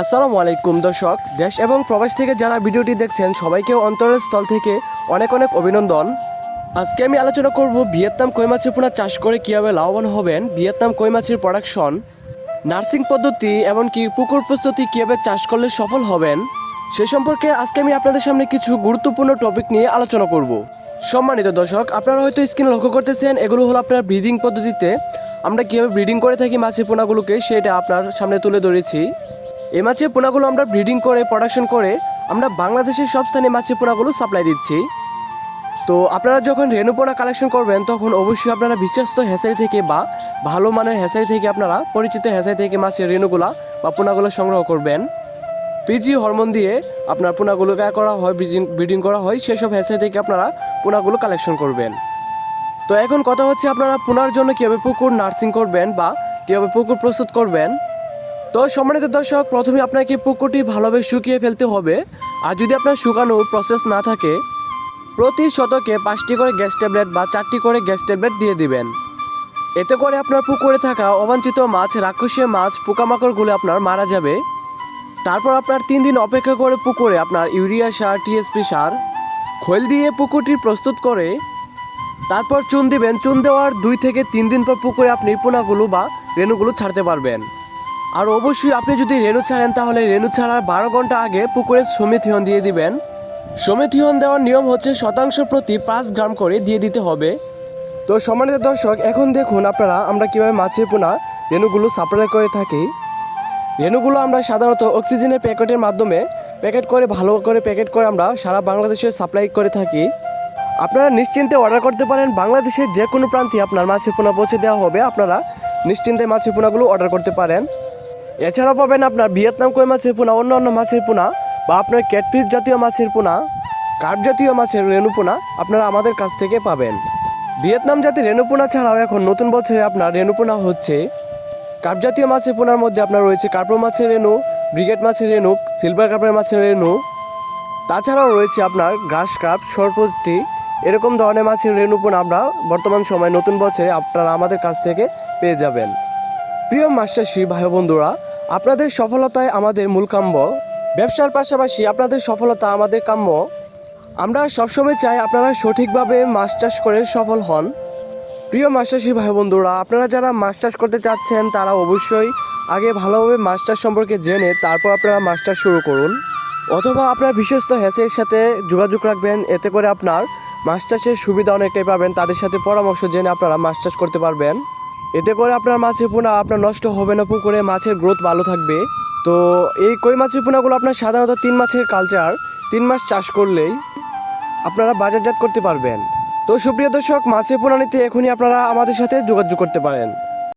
আসসালামু আলাইকুম, দর্শক। দেশ এবং প্রবাস থেকে যারা ভিডিওটি দেখছেন সবাইকে অন্তরের স্থল থেকে অনেক অনেক অভিনন্দন। আজকে আমি আলোচনা করব ভিয়েতনাম কই মাছের পোনা চাষ করে কীভাবে লাভবান হবেন, ভিয়েতনাম কই মাছের প্রোডাকশন নার্সিং পদ্ধতি, এমনকি পুকুর প্রস্তুতি কীভাবে চাষ করলে সফল হবেন। সে সম্পর্কে আজকে আমি আপনাদের সামনে কিছু গুরুত্বপূর্ণ টপিক নিয়ে আলোচনা করব। সম্মানিত দর্শক, আপনারা হয়তো স্ক্রিনে লক্ষ্য করতেছেন, এগুলো হলো আপনার ব্রিডিং পদ্ধতিতে আমরা কীভাবে ব্রিডিং করে থাকি মাছের পোনাগুলোকে, সেটা আপনার সামনে তুলে ধরেছি। এই মাছের পোনাগুলো আমরা ব্রিডিং করে প্রোডাকশন করে, আমরা বাংলাদেশের সব স্থানে মাছের পোনাগুলো সাপ্লাই দিচ্ছি। তো আপনারা যখন রেণু পোনা কালেকশন করবেন, তখন অবশ্যই আপনারা বিশ্বস্ত হ্যাসারি থেকে বা ভালো মানের হ্যাসারি থেকে আপনারা পরিচিত হ্যাসারি থেকে মাছের রেণুগুলা বা পোনাগুলো সংগ্রহ করবেন। পিজি হরমোন দিয়ে আপনার পোনাগুলো ক্যা করা হয় ব্রিডিং ব্রিডিং করা হয়, সেসব হ্যাসারি থেকে আপনারা পোনাগুলো কালেকশন করবেন। তো এখন কথা হচ্ছে আপনারা পোনার জন্য কীভাবে পুকুর নার্সিং করবেন বা কীভাবে পুকুর প্রস্তুত করবেন। তো সম্মানিত দর্শক, প্রথমে আপনাকে পুকুরটি ভালোভাবে শুকিয়ে ফেলতে হবে। আর যদি আপনার শুকানোর প্রসেস না থাকে, প্রতি শতকে পাঁচটি করে গ্যাস ট্যাবলেট বা চারটি করে গ্যাস ট্যাবলেট দিয়ে দিবেন। এতে করে আপনার পুকুরে থাকা অবাঞ্ছিত মাছ, রাক্ষসীয় মাছ, পোকামাকড়গুলো আপনার মারা যাবে। তারপর আপনার তিন দিন অপেক্ষা করে পুকুরে আপনার ইউরিয়া সার টিএসপি সার, খৈল দিয়ে পুকুরটি প্রস্তুত করে, তারপর চুন দিবেন। চুন দেওয়ার দুই থেকে তিন দিন পর পুকুরে আপনি পোনাগুলো বা রেণুগুলো ছাড়তে পারবেন। আর অবশ্যই আপনি যদি রেণু ছাড়েন, তাহলে রেণু ছাড়ার বারো ঘণ্টা আগে পুকুরে সমিথিয়ন দিয়ে দিবেন। সমিথিয়ন দেওয়ার নিয়ম হচ্ছে শতাংশ প্রতি পাঁচ গ্রাম করে দিয়ে দিতে হবে। তো সম্মানিত দর্শক, এখন দেখুন আপনারা আমরা কীভাবে মাছের পোনা রেণুগুলো সাপ্লাই করে থাকি। রেণুগুলো আমরা সাধারণত অক্সিজেনের প্যাকেটের মাধ্যমে প্যাকেট করে, ভালো করে প্যাকেট করে আমরা সারা বাংলাদেশে সাপ্লাই করে থাকি। আপনারা নিশ্চিন্তে অর্ডার করতে পারেন, বাংলাদেশের যে কোনো প্রান্তে আপনার মাছের পোনা পৌঁছে দেওয়া হবে। আপনারা নিশ্চিন্তে মাছের পোনাগুলো অর্ডার করতে পারেন। এছাড়াও পাবেন আপনার ভিয়েতনাম কই মাছের পোনা অন্য অন্য মাছের পোনা, বা আপনার ক্যাটফিস জাতীয় মাছের পোনা, কার্প জাতীয় মাছের রেণু পোনা আপনারা আমাদের কাছ থেকে পাবেন। ভিয়েতনাম জাতির রেণু পোনা ছাড়াও এখন নতুন বছরে আপনার রেণু পোনা হচ্ছে। কার্প জাতীয় মাছের পোনার মধ্যে আপনার রয়েছে কার্পো মাছের রেণু, ব্রিগেড মাছের রেণু, সিলভার কার্পের মাছের রেণু। তাছাড়াও রয়েছে আপনার ঘাস কাপ সরপতি এরকম ধরনের মাছের রেণুপন আমরা বর্তমান সময় নতুন বছরে আপনারা আমাদের কাছ থেকে পেয়ে যাবেন। প্রিয় মাস্টারশি ভাই বন্ধুরা আপনাদের সফলতায় আমাদের মূল কাম্য। ব্যবসার পাশাপাশি আপনাদের সফলতা আমাদের কাম্য। আমরা সবসময় চাই আপনারা সঠিকভাবে মাছ চাষ করে সফল হন। প্রিয় মাছ চাষি ভাই বন্ধুরা আপনারা যারা মাছ চাষ করতে চাচ্ছেন, তারা অবশ্যই আগে ভালোভাবে মাছ চাষ সম্পর্কে জেনে তারপর আপনারা মাছ চাষ শুরু করুন। অথবা আপনার বিশ্বস্ত হ্যাসের সাথে যোগাযোগ রাখবেন, এতে করে আপনার মাছ চাষের সুবিধা অনেকটাই পাবেন। তাদের সাথে পরামর্শ জেনে আপনারা মাছ চাষ করতে পারবেন। এতে করে আপনার মাছের পোনা আপনার নষ্ট হবে না, পুকুরে মাছের গ্রোথ ভালো থাকবে। তো এই কই মাছের পোনাগুলো আপনার সাধারণত তিন মাছের কালচার তিন মাস চাষ করলেই আপনারা বাজারজাত করতে পারবেন। তো সুপ্রিয় দর্শক, মাছের পোনা নিতে এখনই আপনারা আমাদের সাথে যোগাযোগ করতে পারেন।